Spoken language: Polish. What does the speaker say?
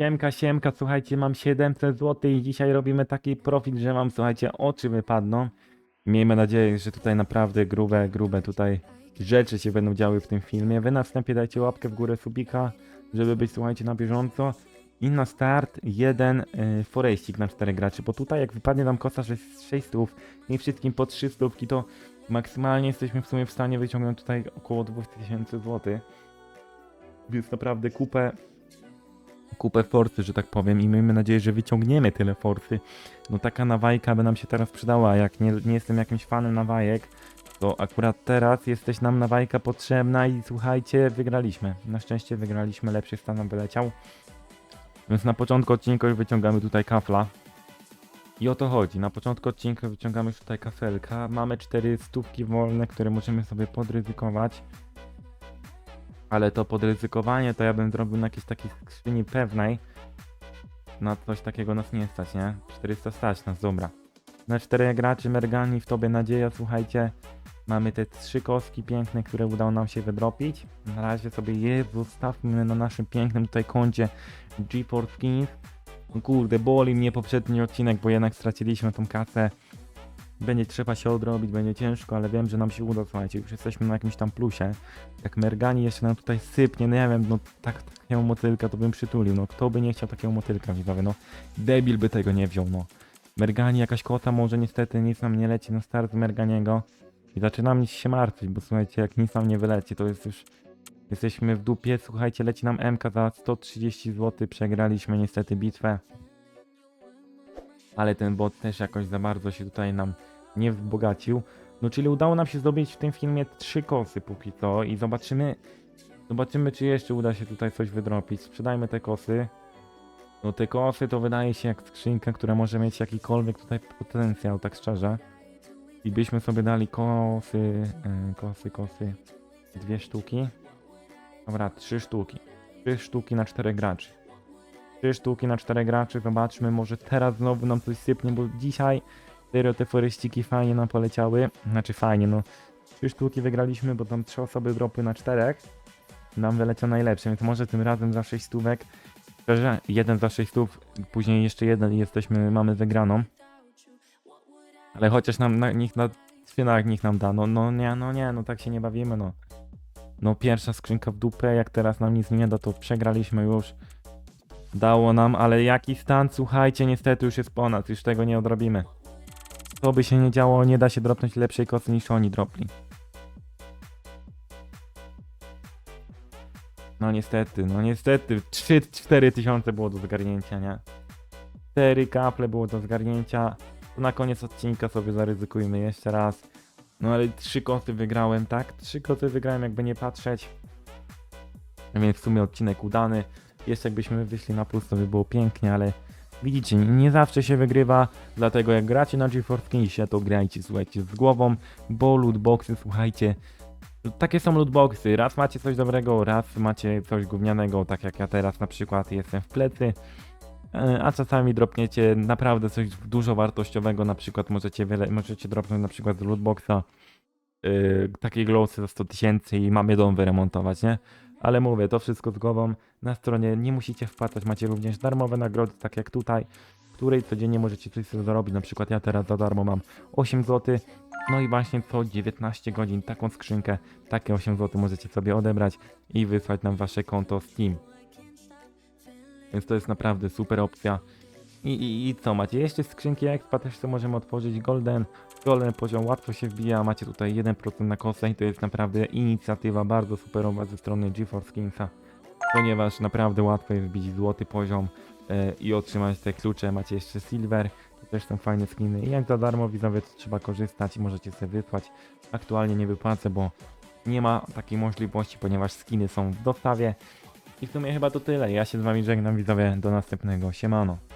Siemka, siemka, słuchajcie, mam 700 zł i dzisiaj robimy taki profit, że wam, słuchajcie, oczy wypadną. Miejmy nadzieję, że tutaj naprawdę grube, grube tutaj rzeczy się będą działy w tym filmie. Wy na wstępie dajcie łapkę w górę subika, żeby być, słuchajcie, na bieżąco. I na start jeden y, na 4 graczy, bo tutaj jak wypadnie nam kosa 6 stów i wszystkim po 3 stówki, to maksymalnie jesteśmy w sumie w stanie wyciągnąć tutaj około 2000 zł. Więc naprawdę kupę kupę forsy, że tak powiem i miejmy nadzieję, że wyciągniemy tyle forsy. No taka nawajka by nam się teraz przydała, jak nie, nie jestem jakimś fanem nawajek, to akurat teraz jesteś nam nawajka potrzebna i słuchajcie, wygraliśmy. Na szczęście wygraliśmy, lepszy stan nam wyleciał. Więc na początku odcinka już wyciągamy tutaj kafla. I o to chodzi. Na początku odcinka wyciągamy już tutaj kafelka. Mamy cztery stówki wolne, które możemy sobie podryzykować. Ale to podryzykowanie to ja bym zrobił na jakiejś takiej skrzyni pewnej. Na coś takiego nas nie stać, nie? 400 stać nas, dobra. Na czterech graczy Mergani w tobie nadzieja, słuchajcie. Mamy te trzy kostki piękne, które udało nam się wydropić. Na razie sobie je zostawmy na naszym pięknym tutaj koncie GeForce. No Kurde, boli mnie poprzedni odcinek, bo jednak straciliśmy tą kasę. Będzie trzeba się odrobić, będzie ciężko, ale wiem, że nam się uda, słuchajcie, już jesteśmy na jakimś tam plusie. Jak Mergani jeszcze nam tutaj sypnie, no nie wiem, no tak, takiego motylka to bym przytulił, no kto by nie chciał takiego motylka, widzowie, no debil by tego nie wziął, no. Mergani, jakaś kota, może niestety nic nam nie leci na start Merganiego. I zaczynam się martwić, bo słuchajcie, jak nic nam nie wyleci, to jest już... Jesteśmy w dupie, słuchajcie, leci nam MK za 130 zł, przegraliśmy niestety bitwę. Ale ten bot też jakoś za bardzo się tutaj nam nie wzbogacił. No czyli udało nam się zdobyć w tym filmie trzy kosy póki co i zobaczymy... Zobaczymy, czy jeszcze uda się tutaj coś wydropić. Sprzedajmy te kosy. No te kosy to wydaje się jak skrzynka, która może mieć jakikolwiek tutaj potencjał, tak szczerze. I byśmy sobie dali kosy, yy, kosy, kosy, dwie sztuki. Dobra, trzy sztuki. Trzy sztuki na czterech graczy. Trzy sztuki na czterech graczy, zobaczmy, może teraz znowu nam coś sypnie, bo dzisiaj serio te foreściki fajnie nam poleciały. Znaczy fajnie, no. Trzy sztuki wygraliśmy, bo tam trzy osoby dropy na czterech. Nam wyleciał najlepszy, więc może tym razem za sześć stówek. Szczerze, jeden za sześć stów, później jeszcze jeden i jesteśmy, mamy wygraną. Ale chociaż nam, na, niech na spinach niech nam da, no, no nie, no nie, no tak się nie bawimy, no. No pierwsza skrzynka w dupę, jak teraz nam nic nie da, to przegraliśmy już. Dało nam, ale jaki stan, słuchajcie, niestety już jest ponad, już tego nie odrobimy. Co by się nie działo, nie da się dropnąć lepszej kosy niż oni dropli. No niestety, no niestety, 3-4 tysiące było do zgarnięcia, nie? 4 kaple było do zgarnięcia. To na koniec odcinka sobie zaryzykujmy jeszcze raz. No ale trzy koty wygrałem, tak? Trzy koty wygrałem, jakby nie patrzeć. Więc w sumie odcinek udany. Jeszcze jakbyśmy wyszli na plus, to by było pięknie, ale widzicie, nie zawsze się wygrywa. Dlatego jak gracie na GeForce Skinsie, to grajcie, słuchajcie, z głową, bo lootboxy, słuchajcie, takie są lootboxy. Raz macie coś dobrego, raz macie coś gównianego, tak jak ja teraz na przykład jestem w plecy. E, A czasami dropniecie naprawdę coś dużo wartościowego, na przykład możecie wiele, możecie dropnąć na przykład z lootboxa yy, takiej glowsy za 100 tysięcy i mamy dom wyremontować, nie? Ale mówię, to wszystko z głową. Na stronie nie musicie wpłacać, macie również darmowe nagrody, tak jak tutaj, której codziennie możecie coś zarobić. Na przykład ja teraz za darmo mam 8 zł. No i właśnie co 19 godzin taką skrzynkę, takie 8 zł możecie sobie odebrać i wysłać nam wasze konto Steam. Więc to jest naprawdę super opcja. I, i, I co, macie jeszcze skrzynki expa, też to możemy otworzyć Golden. Golden poziom łatwo się wbija, macie tutaj 1% na kosę i to jest naprawdę inicjatywa bardzo superowa ze strony GeForce Skinsa. Ponieważ naprawdę łatwo jest wbić złoty poziom e, i otrzymać te klucze. Macie jeszcze silver, to też są fajne skiny. I jak za darmo widzowie, trzeba korzystać i możecie sobie wysłać. Aktualnie nie wypłacę, bo nie ma takiej możliwości, ponieważ skiny są w dostawie. I w sumie chyba to tyle. Ja się z wami żegnam widzowie. Do następnego. Siemano.